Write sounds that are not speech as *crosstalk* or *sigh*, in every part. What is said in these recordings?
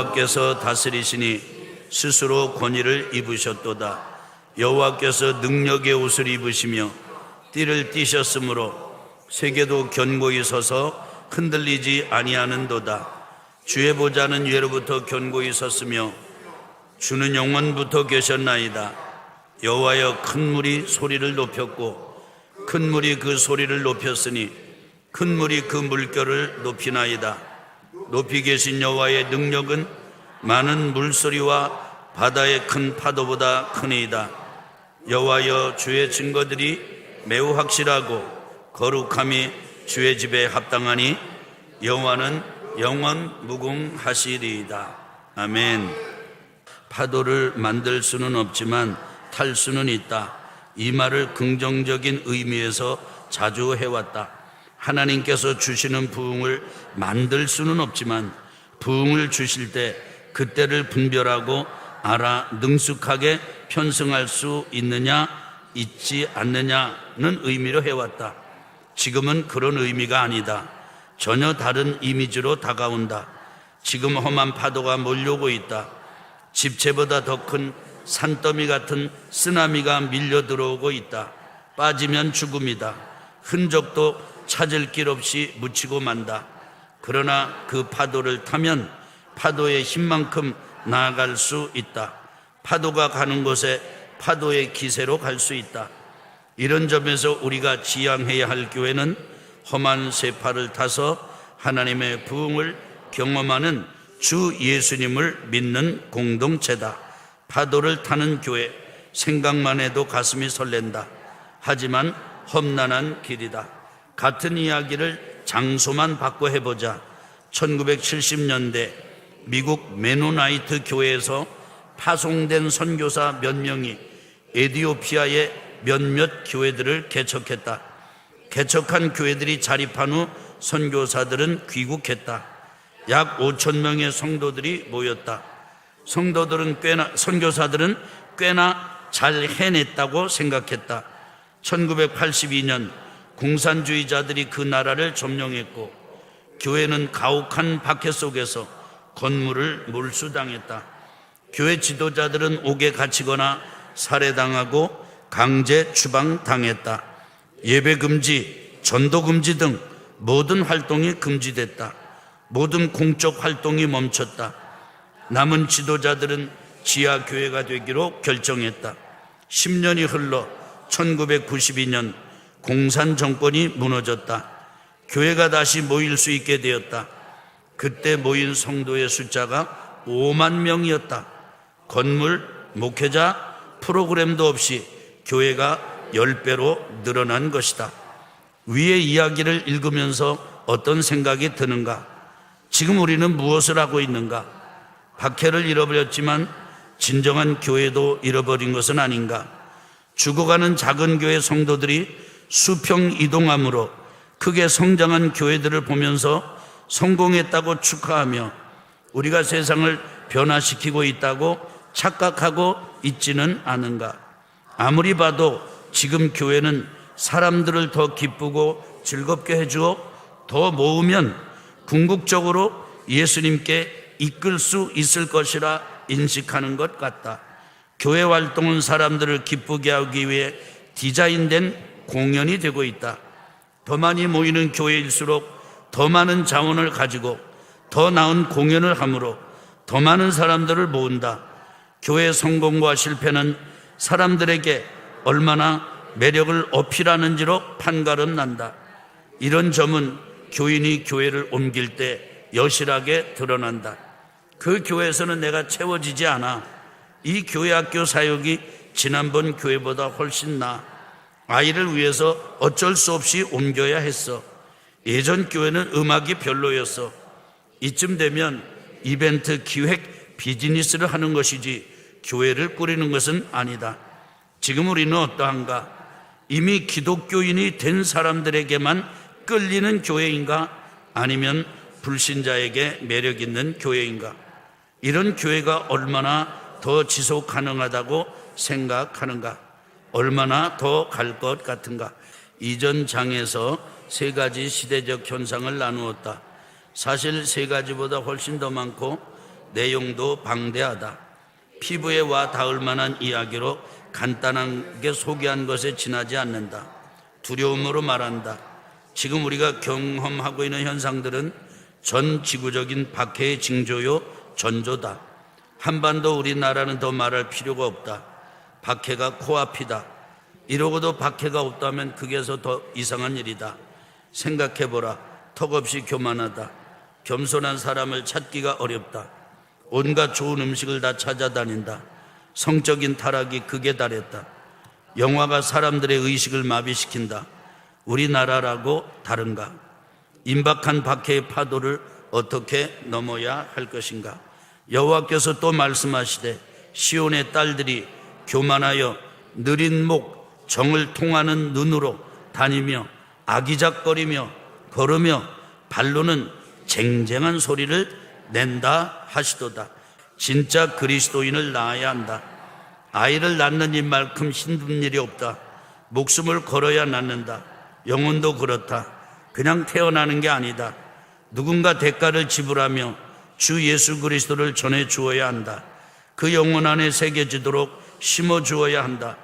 여호와께서 다스리시니 스스로 권위를 입으셨도다. 여호와께서 능력의 옷을 입으시며 띠를 띠셨으므로 세계도 견고히 서서 흔들리지 아니하는도다. 주의 보좌는 예로부터 견고히 섰으며 주는 영원부터 계셨나이다. 여호와여 큰 물이 소리를 높였고 큰 물이 그 소리를 높였으니 큰 물이 그 물결을 높이나이다 높이 계신 여호와의 능력은 많은 물소리와 바다의 큰 파도보다 크니이다 여호와여 주의 증거들이 매우 확실하고 거룩함이 주의 집에 합당하니 여호와는 영원 무궁하시리이다 아멘 파도를 만들 수는 없지만 탈 수는 있다. 이 말을 긍정적인 의미에서 자주 해왔다. 하나님께서 주시는 부흥을 만들 수는 없지만 부흥을 주실 때 그때를 분별하고 알아 능숙하게 편승할 수 있느냐 있지 않느냐는 의미로 해왔다. 지금은 그런 의미가 아니다. 전혀 다른 이미지로 다가온다. 지금 험한 파도가 몰려오고 있다. 집채보다 더 큰 산더미 같은 쓰나미가 밀려 들어오고 있다. 빠지면 죽음이다. 흔적도 찾을 길 없이 묻히고 만다. 그러나 그 파도를 타면 파도의 힘만큼 나아갈 수 있다. 파도가 가는 곳에 파도의 기세로 갈 수 있다. 이런 점에서 우리가 지향해야 할 교회는 험한 세파를 타서 하나님의 부흥을 경험하는 주 예수님을 믿는 공동체다. 파도를 타는 교회, 생각만 해도 가슴이 설렌다. 하지만 험난한 길이다. 같은 이야기를 장소만 바꿔 해보자. 1970년대 미국 메노나이트 교회에서 파송된 선교사 몇 명이 에디오피아의 몇몇 교회들을 개척했다. 개척한 교회들이 자립한 후 선교사들은 귀국했다. 약 5천 명의 성도들이 모였다. 성도들은 꽤나 선교사들은 꽤나 잘 해냈다고 생각했다. 1982년 공산주의자들이 그 나라를 점령했고 교회는 가혹한 박해 속에서 건물을 몰수당했다. 교회 지도자들은 옥에 갇히거나 살해당하고 강제 추방당했다. 예배 금지, 전도 금지 등 모든 활동이 금지됐다. 모든 공적 활동이 멈췄다. 남은 지도자들은 지하 교회가 되기로 결정했다. 10년이 흘러 1992년 공산 정권이 무너졌다. 교회가 다시 모일 수 있게 되었다. 그때 모인 성도의 숫자가 5만 명이었다. 건물, 목회자, 프로그램도 없이 교회가 10배로 늘어난 것이다. 위의 이야기를 읽으면서 어떤 생각이 드는가? 지금 우리는 무엇을 하고 있는가? 박해를 잃어버렸지만 진정한 교회도 잃어버린 것은 아닌가? 죽어가는 작은 교회 성도들이 수평 이동함으로 크게 성장한 교회들을 보면서 성공했다고 축하하며 우리가 세상을 변화시키고 있다고 착각하고 있지는 않은가? 아무리 봐도 지금 교회는 사람들을 더 기쁘고 즐겁게 해주어 더 모으면 궁극적으로 예수님께 이끌 수 있을 것이라 인식하는 것 같다. 교회 활동은 사람들을 기쁘게 하기 위해 디자인된 공연이 되고 있다. 더 많이 모이는 교회일수록 더 많은 자원을 가지고 더 나은 공연을 함으로 더 많은 사람들을 모은다. 교회 성공과 실패는 사람들에게 얼마나 매력을 어필하는지로 판가름 난다. 이런 점은 교인이 교회를 옮길 때 여실하게 드러난다. 그 교회에서는 내가 채워지지 않아. 이 교회 학교 사역이 지난번 교회보다 훨씬 나. 아이를 위해서 어쩔 수 없이 옮겨야 했어. 예전 교회는 음악이 별로였어. 이쯤 되면 이벤트 기획 비즈니스를 하는 것이지 교회를 꾸리는 것은 아니다. 지금 우리는 어떠한가? 이미 기독교인이 된 사람들에게만 끌리는 교회인가? 아니면 불신자에게 매력 있는 교회인가? 이런 교회가 얼마나 더 지속 가능하다고 생각하는가? 얼마나 더 갈 것 같은가? 이전 장에서 세 가지 시대적 현상을 나누었다. 사실 세 가지보다 훨씬 더 많고 내용도 방대하다. 피부에 와 닿을 만한 이야기로 간단하게 소개한 것에 지나지 않는다. 두려움으로 말한다. 지금 우리가 경험하고 있는 현상들은 전 지구적인 박해의 징조요 전조다. 한반도 우리나라는 더 말할 필요가 없다. 박해가 코앞이다. 이러고도 박해가 없다면 그게서 더 이상한 일이다. 생각해보라. 턱없이 교만하다. 겸손한 사람을 찾기가 어렵다. 온갖 좋은 음식을 다 찾아다닌다. 성적인 타락이 극에 달했다. 영화가 사람들의 의식을 마비시킨다. 우리나라라고 다른가? 임박한 박해의 파도를 어떻게 넘어야 할 것인가? 여호와께서 또 말씀하시되 시온의 딸들이 교만하여 느린 목 정을 통하는 눈으로 다니며 아기작거리며 걸으며 발로는 쟁쟁한 소리를 낸다 하시도다. 진짜 그리스도인을 낳아야 한다. 아이를 낳는 일만큼 힘든 일이 없다. 목숨을 걸어야 낳는다. 영혼도 그렇다. 그냥 태어나는 게 아니다. 누군가 대가를 지불하며 주 예수 그리스도를 전해 주어야 한다. 그 영혼 안에 새겨지도록 심어 주어야 한다.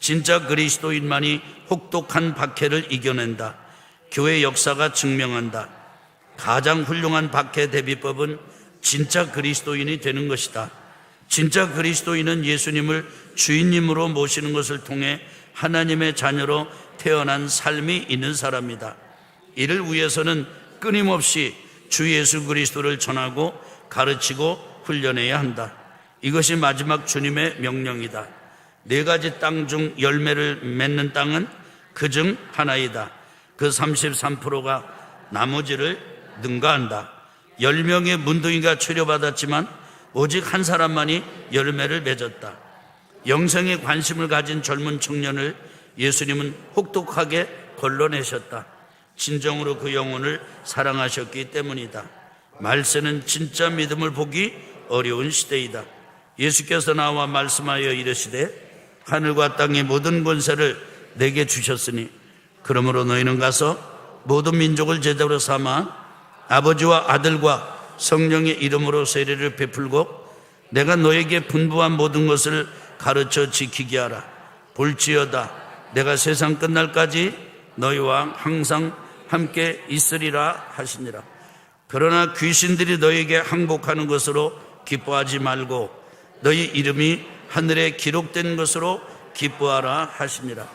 진짜 그리스도인만이 혹독한 박해를 이겨낸다. 교회 역사가 증명한다. 가장 훌륭한 박해 대비법은 진짜 그리스도인이 되는 것이다. 진짜 그리스도인은 예수님을 주인님으로 모시는 것을 통해 하나님의 자녀로 태어난 삶이 있는 사람이다. 이를 위해서는 끊임없이 주 예수 그리스도를 전하고 가르치고 훈련해야 한다. 이것이 마지막 주님의 명령이다. 네 가지 땅 중 열매를 맺는 땅은 그 중 하나이다. 그 33%가 나머지를 능가한다. 10명의 문둥이가 치료받았지만 오직 한 사람만이 열매를 맺었다. 영생에 관심을 가진 젊은 청년을 예수님은 혹독하게 걸러내셨다. 진정으로 그 영혼을 사랑하셨기 때문이다. 말세는 진짜 믿음을 보기 어려운 시대이다. 예수께서 나와 말씀하여 이르시되 하늘과 땅의 모든 권세를 내게 주셨으니 그러므로 너희는 가서 모든 민족을 제자로 삼아 아버지와 아들과 성령의 이름으로 세례를 베풀고 내가 너에게 분부한 모든 것을 가르쳐 지키게 하라. 볼지어다 내가 세상 끝날까지 너희와 항상 함께 있으리라 하시니라. 그러나 귀신들이 너에게 항복하는 것으로 기뻐하지 말고 너희 이름이 하늘에 기록된 것으로 기뻐하라 하시니라.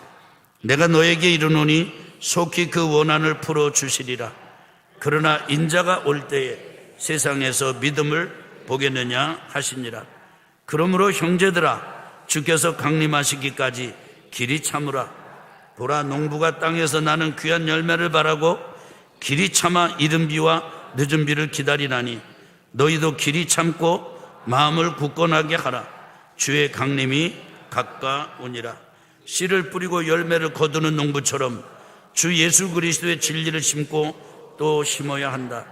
내가 너에게 이르노니 속히 그 원한을 풀어 주시리라. 그러나 인자가 올 때에 세상에서 믿음을 보겠느냐 하시니라. 그러므로 형제들아 주께서 강림하시기까지 길이 참으라. 보라 농부가 땅에서 나는 귀한 열매를 바라고 길이 참아 이른 비와 늦은 비를 기다리나니 너희도 길이 참고 마음을 굳건하게 하라. 주의 강림이 가까우니라. 씨를 뿌리고 열매를 거두는 농부처럼 주 예수 그리스도의 진리를 심고 또 심어야 한다.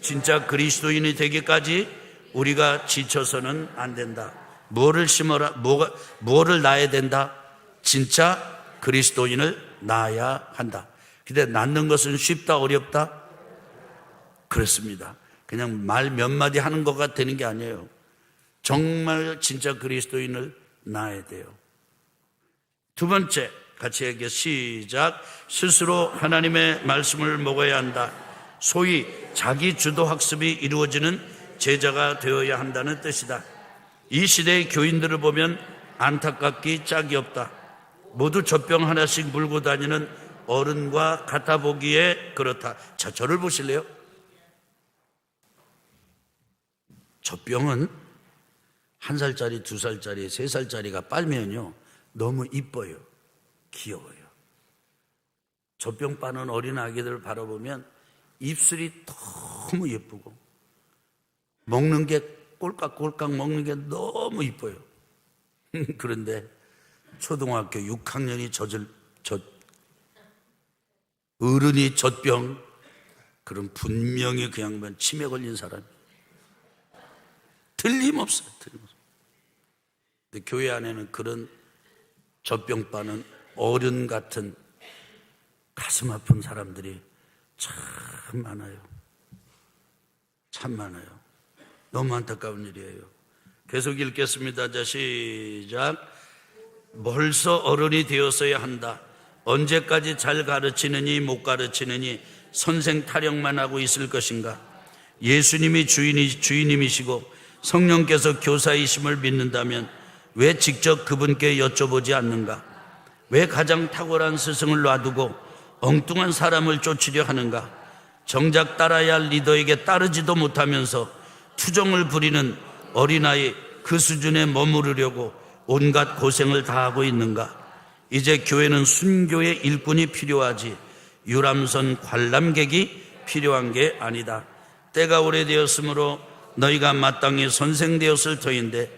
진짜 그리스도인이 되기까지 우리가 지쳐서는 안 된다. 뭐를 심어라, 뭐가, 뭐를 낳아야 된다? 진짜 그리스도인을 낳아야 한다. 근데 낳는 것은 쉽다, 어렵다? 그렇습니다. 그냥 말 몇 마디 하는 것가 되는 게 아니에요. 정말 진짜 그리스도인을 낳아야 돼요. 두 번째, 같이 얘기해 시작. 스스로 하나님의 말씀을 먹어야 한다. 소위 자기 주도 학습이 이루어지는 제자가 되어야 한다는 뜻이다. 이 시대의 교인들을 보면 안타깝기 짝이 없다. 모두 젖병 하나씩 물고 다니는 어른과 같아 보기에 그렇다. 자, 저를 보실래요? 젖병은 한 살짜리, 두 살짜리, 세 살짜리가 빨면요. 너무 이뻐요. 귀여워요. 젖병 빠는 어린 아기들을 바라보면 입술이 너무 예쁘고 먹는 게 꼴깍꼴깍 먹는 게 너무 이뻐요. *laughs* 그런데 초등학교 6학년이 젖을 젖 어른이 젖병 그럼 분명히 그 양반 치매 걸린 사람 틀림없어요. 틀림없어요. 근데 교회 안에는 그런 젖병 빠는 어른 같은 가슴 아픈 사람들이 참 많아요. 참 많아요. 너무 안타까운 일이에요. 계속 읽겠습니다. 자, 시작. 벌써 어른이 되었어야 한다. 언제까지 잘 가르치느니 못 가르치느니 선생 타령만 하고 있을 것인가? 예수님이 주인이 주인님이시고 성령께서 교사이심을 믿는다면 왜 직접 그분께 여쭤보지 않는가? 왜 가장 탁월한 스승을 놔두고 엉뚱한 사람을 쫓으려 하는가? 정작 따라야 할 리더에게 따르지도 못하면서 투정을 부리는 어린아이 그 수준에 머무르려고 온갖 고생을 다하고 있는가? 이제 교회는 순교의 일꾼이 필요하지 유람선 관람객이 필요한 게 아니다. 때가 오래되었으므로 너희가 마땅히 선생되었을 터인데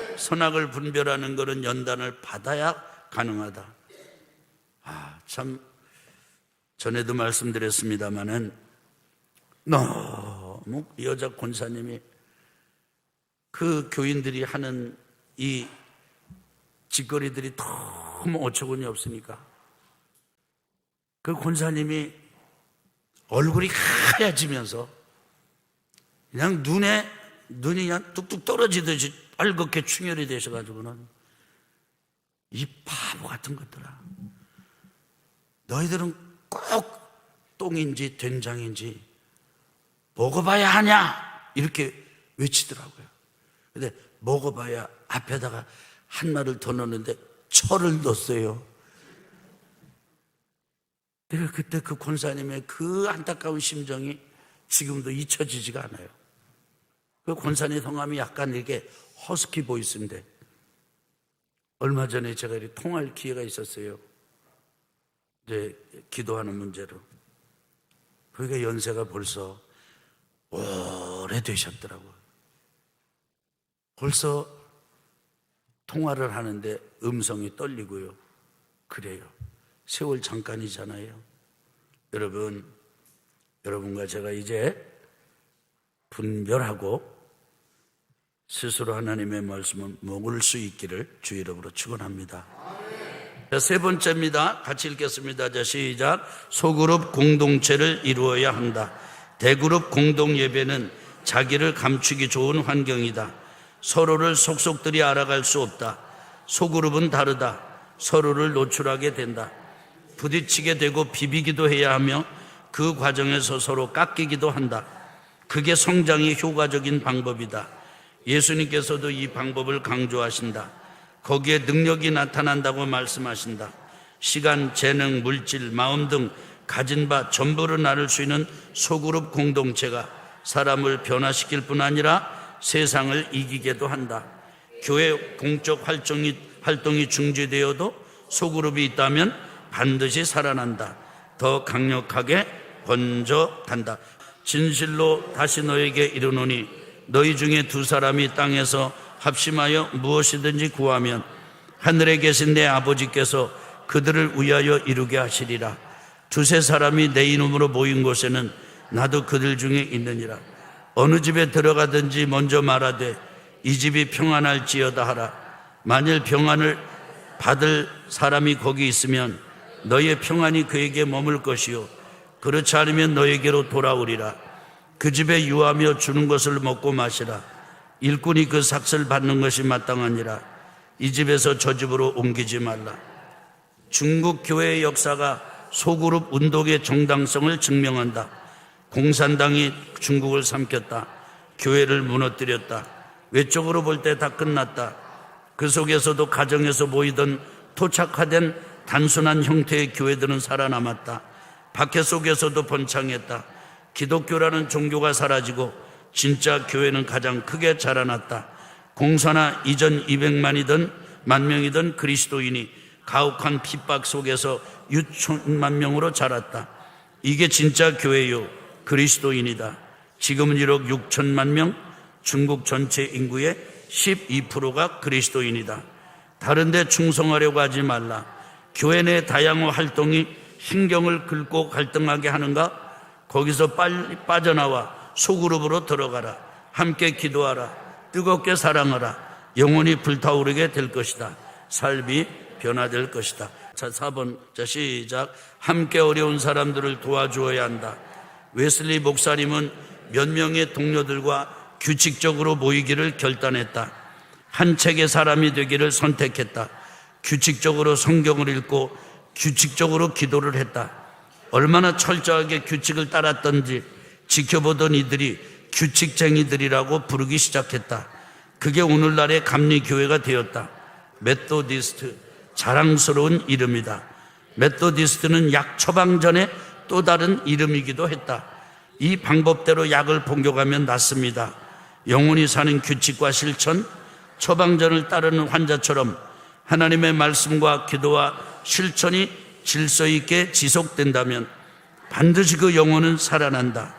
선악을 분별하는 것은 연단을 받아야 가능하다. 아, 참, 전에도 말씀드렸습니다마는 너무 여자 권사님이 그 교인들이 하는 이 짓거리들이 너무 어처구니 없으니까 그 권사님이 얼굴이 하얘지면서 그냥 눈에 눈이 그냥 뚝뚝 떨어지듯이 빨갛게 충혈이 되셔 가지고는 이 바보 같은 것들아 너희들은 꼭 똥인지 된장인지 먹어봐야 하냐 이렇게 외치더라고요. 근데 먹어봐야 앞에다가 한 말을 더 넣었는데 철을 넣었어요. 내가 그때 그 권사님의 그 안타까운 심정이 지금도 잊혀지지가 않아요. 그 권사님 성함이 약간 이렇게 허스키 보이스인데 얼마 전에 제가 이렇게 통할 기회가 있었어요. 이제 기도하는 문제로. 그게 연세가 벌써 오래되셨더라고요. 벌써 통화를 하는데 음성이 떨리고요. 그래요. 세월 잠깐이잖아요. 여러분, 여러분과 제가 이제 분별하고 스스로 하나님의 말씀을 먹을 수 있기를 주 이름으로 축원합니다. 자, 세 번째입니다. 같이 읽겠습니다. 자, 시작. 소그룹 공동체를 이루어야 한다. 대그룹 공동 예배는 자기를 감추기 좋은 환경이다. 서로를 속속들이 알아갈 수 없다. 소그룹은 다르다. 서로를 노출하게 된다. 부딪히게 되고 비비기도 해야 하며 그 과정에서 서로 깎이기도 한다. 그게 성장이 효과적인 방법이다. 예수님께서도 이 방법을 강조하신다. 거기에 능력이 나타난다고 말씀하신다. 시간, 재능, 물질, 마음 등 가진 바 전부를 나눌 수 있는 소그룹 공동체가 사람을 변화시킬 뿐 아니라 세상을 이기게도 한다. 교회 공적 활동이, 활동이 중지되어도 소그룹이 있다면 반드시 살아난다. 더 강력하게 번져 간다. 진실로 다시 너에게 이르노니 너희 중에 두 사람이 땅에서 합심하여 무엇이든지 구하면 하늘에 계신 내 아버지께서 그들을 위하여 이루게 하시리라. 두세 사람이 내 이름으로 모인 곳에는 나도 그들 중에 있느니라. 어느 집에 들어가든지 먼저 말하되 이 집이 평안할지어다 하라. 만일 평안을 받을 사람이 거기 있으면 너의 평안이 그에게 머물 것이요. 그렇지 않으면 너에게로 돌아오리라. 그 집에 유하며 주는 것을 먹고 마시라. 일꾼이 그 삭슬 받는 것이 마땅하니라. 이 집에서 저 집으로 옮기지 말라. 중국 교회의 역사가 소그룹 운동의 정당성을 증명한다. 공산당이 중국을 삼켰다. 교회를 무너뜨렸다. 외적으로 볼 때 다 끝났다. 그 속에서도 가정에서 모이던 토착화된 단순한 형태의 교회들은 살아남았다. 박해 속에서도 번창했다. 기독교라는 종교가 사라지고 진짜 교회는 가장 크게 자라났다. 공사나 이전 200만이든 만 명이든 그리스도인이 가혹한 핍박 속에서 유천만 명으로 자랐다. 이게 진짜 교회요. 그리스도인이다. 지금은 1억 6천만 명, 중국 전체 인구의 12%가 그리스도인이다. 다른데 충성하려고 하지 말라. 교회 내 다양한 활동이 신경을 긁고 갈등하게 하는가? 거기서 빨리 빠져나와 소그룹으로 들어가라. 함께 기도하라. 뜨겁게 사랑하라. 영원히 불타오르게 될 것이다. 삶이 변화될 것이다. 자, 4번. 자, 시작. 함께 어려운 사람들을 도와주어야 한다. 웨슬리 목사님은 몇 명의 동료들과 규칙적으로 모이기를 결단했다. 한 책의 사람이 되기를 선택했다. 규칙적으로 성경을 읽고 규칙적으로 기도를 했다. 얼마나 철저하게 규칙을 따랐던지 지켜보던 이들이 규칙쟁이들이라고 부르기 시작했다. 그게 오늘날의 감리교회가 되었다. 메토디스트, 자랑스러운 이름이다. 메토디스트는 약 처방전의 또 다른 이름이기도 했다. 이 방법대로 약을 복용하면 낫습니다. 영혼이 사는 규칙과 실천, 처방전을 따르는 환자처럼 하나님의 말씀과 기도와 실천이 질서 있게 지속된다면 반드시 그 영혼은 살아난다.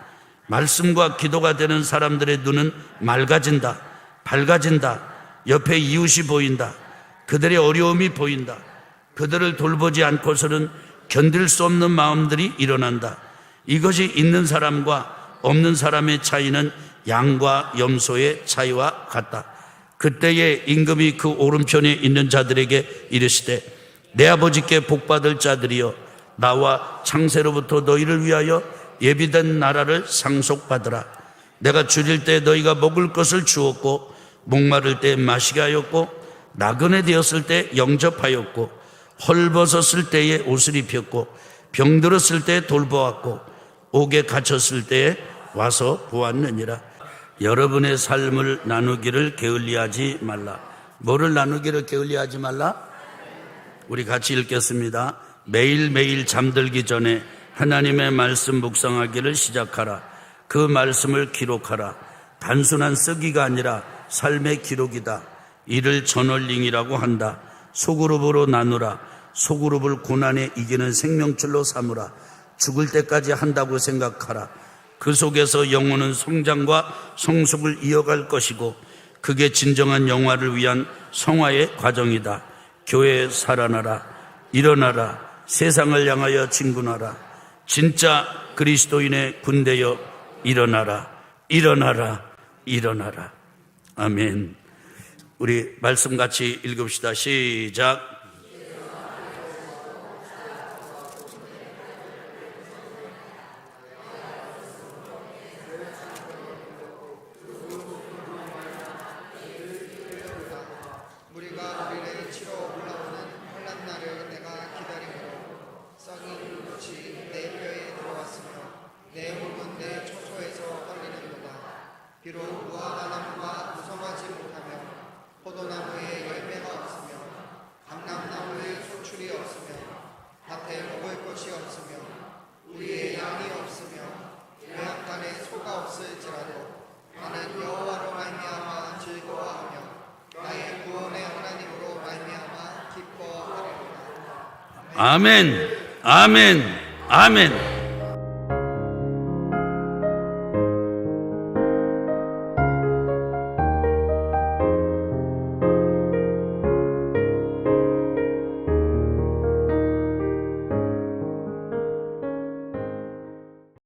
말씀과 기도가 되는 사람들의 눈은 맑아진다. 밝아진다. 옆에 이웃이 보인다. 그들의 어려움이 보인다. 그들을 돌보지 않고서는 견딜 수 없는 마음들이 일어난다. 이것이 있는 사람과 없는 사람의 차이는 양과 염소의 차이와 같다. 그때에 임금이 그 오른편에 있는 자들에게 이르시되 내 아버지께 복받을 자들이여 나와 창세로부터 너희를 위하여 예비된 나라를 상속받으라. 내가 줄일 때 너희가 먹을 것을 주었고 목마를 때 마시게 하였고 나그네 되었을 때 영접하였고 헐벗었을 때에 옷을 입혔고 병들었을 때 돌보았고 옥에 갇혔을 때에 와서 보았느니라. 여러분의 삶을 나누기를 게을리하지 말라. 뭐를 나누기를 게을리하지 말라? 우리 같이 읽겠습니다. 매일매일 잠들기 전에 하나님의 말씀 묵상하기를 시작하라. 그 말씀을 기록하라. 단순한 쓰기가 아니라 삶의 기록이다. 이를 저널링이라고 한다. 소그룹으로 나누라. 소그룹을 고난에 이기는 생명줄로 삼으라. 죽을 때까지 한다고 생각하라. 그 속에서 영혼은 성장과 성숙을 이어갈 것이고 그게 진정한 영화를 위한 성화의 과정이다. 교회 살아나라. 일어나라. 세상을 향하여 진군하라. 진짜 그리스도인의 군대여 일어나라. 일어나라. 일어나라. 아멘. 우리 말씀 같이 읽읍시다. 시작. 우리가 우리를 치러 올라오는 환란 날을 내가 기다림으로 썩인 불꽃이 내 뼈에 들어왔으며 내 몸은 내 초소에서 떨리는도다 비록 무화과나무가 무성하지 못하며 포도나무에 열매가 없으며 감람나무에 소출이 없으며 밭에 먹을 것이 없으며 우리의 양이 없으며 외양간에 소가 없을지라도 나는 여호와로 말미암아 즐거워하며 나의 구원의 하나님으로 말미암아 기뻐하리로다. 아멘. 아멘. 아멘.